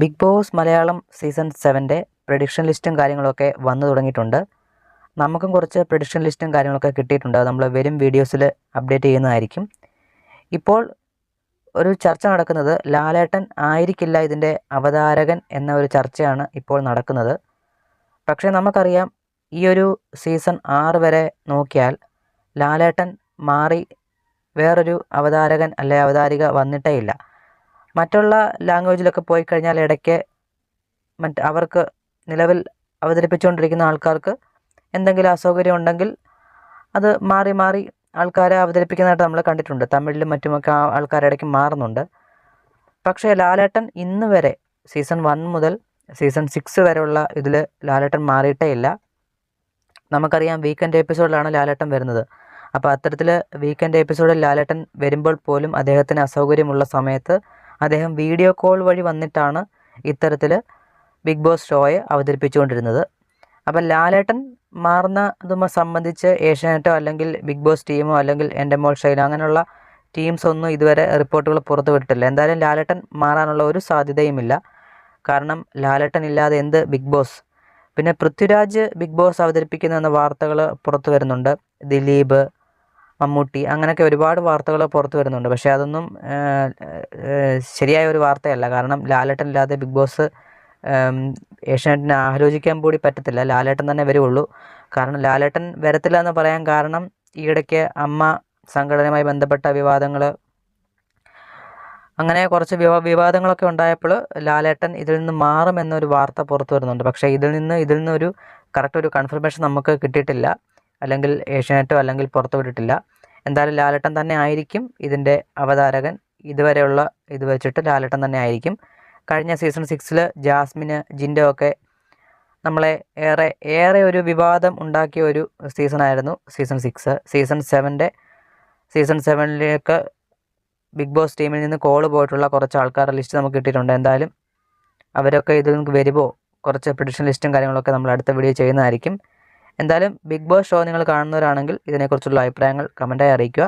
Big boss Malayalam season സെവന്റെ prediction ലിസ്റ്റും കാര്യങ്ങളൊക്കെ വന്നു തുടങ്ങിയിട്ടുണ്ട്. നമുക്കും കുറച്ച് പ്രഡിക്ഷൻ ലിസ്റ്റും കാര്യങ്ങളൊക്കെ കിട്ടിയിട്ടുണ്ട്. നമ്മൾ വരും വീഡിയോസിൽ അപ്ഡേറ്റ് ചെയ്യുന്നതായിരിക്കും. ഇപ്പോൾ ഒരു ചർച്ച നടക്കുന്നത് ലാലേട്ടൻ ആയിരിക്കില്ല ഇതിന്റെ അവതാരകൻ എന്ന ഒരു ചർച്ചയാണ് ഇപ്പോൾ നടക്കുന്നത്. പക്ഷേ നമുക്കറിയാം ഈ ഒരു സീസൺ ആറ് വരെ നോക്കിയാൽ ലാലേട്ടൻ മാറി വേറൊരു അവതാരകൻ അല്ലെ അവതാരിക വന്നിട്ടേ ഇല്ല മറ്റുള്ള ലാംഗ്വേജിലൊക്കെ പോയി കഴിഞ്ഞാൽ ഇടയ്ക്ക് മറ്റ് അവർക്ക് നിലവിൽ അവതരിപ്പിച്ചുകൊണ്ടിരിക്കുന്ന ആൾക്കാർക്ക് എന്തെങ്കിലും അസൗകര്യം ഉണ്ടെങ്കിൽ അത് മാറി മാറി ആൾക്കാരെ അവതരിപ്പിക്കുന്നതായിട്ട് നമ്മൾ കണ്ടിട്ടുണ്ട്. തമിഴിലും മറ്റുമൊക്കെ ആ ആൾക്കാർ മാറുന്നുണ്ട്. പക്ഷേ ലാലേട്ടൻ ഇന്ന് വരെ സീസൺ വൺ മുതൽ സീസൺ സിക്സ് വരെയുള്ള ഇതിൽ ലാലേട്ടൻ മാറിയിട്ടേ ഇല്ല. നമുക്കറിയാം വീക്കെൻഡ് എപ്പിസോഡിലാണ് ലാലേട്ടൻ വരുന്നത്. അപ്പോൾ അത്തരത്തിൽ വീക്കെൻഡ് എപ്പിസോഡിൽ ലാലേട്ടൻ വരുമ്പോൾ പോലും അദ്ദേഹത്തിന് അസൗകര്യമുള്ള സമയത്ത് അദ്ദേഹം വീഡിയോ കോൾ വഴി വന്നിട്ടാണ് ഇത്തരത്തിൽ ബിഗ് ബോസ് ഷോയെ അവതരിപ്പിച്ചുകൊണ്ടിരുന്നത്. അപ്പം ലാലേട്ടൻ മാറുന്നതുമായി സംബന്ധിച്ച് ഏഷ്യാനെറ്റോ അല്ലെങ്കിൽ ബിഗ് ബോസ് ടീമോ അല്ലെങ്കിൽ എന്റെ മോൾ ഷൈന അങ്ങനെയുള്ള ടീംസ് ഒന്നും ഇതുവരെ റിപ്പോർട്ടുകൾ പുറത്തു വിട്ടിട്ടില്ല. എന്തായാലും ലാലേട്ടൻ മാറാനുള്ള ഒരു സാധ്യതയുമില്ല. കാരണം ലാലേട്ടൻ ഇല്ലാതെ എന്ത് ബിഗ് ബോസ്? പിന്നെ പൃഥ്വിരാജ് ബിഗ് ബോസ് അവതരിപ്പിക്കുന്നു എന്ന വാർത്തകൾ പുറത്തു വരുന്നുണ്ട്. ദിലീപ് മമ്മൂട്ടി അങ്ങനെയൊക്കെ ഒരുപാട് വാർത്തകൾ പുറത്തു വരുന്നുണ്ട്. പക്ഷേ അതൊന്നും ശരിയായ ഒരു വാർത്തയല്ല. കാരണം ലാലേട്ടൻ ഇല്ലാതെ ബിഗ് ബോസ് ഏഷ്യാനെറ്റിനെ ആലോചിക്കാൻ കൂടി പറ്റത്തില്ല. ലാലേട്ടൻ തന്നെ വരുള്ളൂ കാരണം ലാലേട്ടൻ വരത്തില്ല എന്ന് പറയാൻ കാരണം ഈയിടയ്ക്ക് അമ്മ സംഘടനയുമായി ബന്ധപ്പെട്ട വിവാദങ്ങൾ അങ്ങനെ കുറച്ച് വിവാ വിവാദങ്ങളൊക്കെ ഉണ്ടായപ്പോൾ ലാലേട്ടൻ ഇതിൽ നിന്ന് മാറും എന്നൊരു വാർത്ത പുറത്തു വരുന്നുണ്ട്. പക്ഷേ ഇതിൽ നിന്ന് ഇതിൽ നിന്നൊരു കറക്റ്റ് ഒരു കൺഫർമേഷൻ നമുക്ക് കിട്ടിയിട്ടില്ല. അല്ലെങ്കിൽ ഏഷ്യാനെറ്റോ അല്ലെങ്കിൽ പുറത്തു വിട്ടിട്ടില്ല. എന്തായാലും ലാലേട്ടൻ തന്നെ ആയിരിക്കും ഇതിന്റെ അവതാരകൻ. ഇതുവരെയുള്ള ഇത് വെച്ചിട്ട് ലാലേട്ടൻ തന്നെ ആയിരിക്കും. കഴിഞ്ഞ സീസൺ സിക്സിൽ ജാസ്മിന് ജിൻഡോ ഒക്കെ നമ്മളെ ഏറെ ഏറെ ഒരു വിവാദം ഉണ്ടാക്കിയ ഒരു സീസണായിരുന്നു സീസൺ സിക്സ് സീസൺ സെവന്റെ സീസൺ സെവനിലേക്ക് ബിഗ് ബോസ് ടീമിൽ നിന്ന് കോൾ പോയിട്ടുള്ള കുറച്ച് ആൾക്കാരുടെ ലിസ്റ്റ് നമുക്ക് കിട്ടിയിട്ടുണ്ട്. എന്തായാലും അവരൊക്കെ ഇതിൽ നിന്ന് വരുമ്പോൾ കുറച്ച് പ്രഡിക്ഷൻ ലിസ്റ്റും കാര്യങ്ങളൊക്കെ നമ്മൾ അടുത്ത വീഡിയോ ചെയ്യുന്നതായിരിക്കും. എന്തായാലും ബിഗ് ബോസ് ഷോ നിങ്ങൾ കാണുന്നവരാണെങ്കിൽ ഇതിനെക്കുറിച്ചുള്ള അഭിപ്രായങ്ങൾ കമന്റായി അറിയിക്കുക.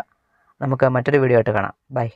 നമുക്ക് മറ്റൊരു വീഡിയോ ആയിട്ട് കാണാം. ബൈ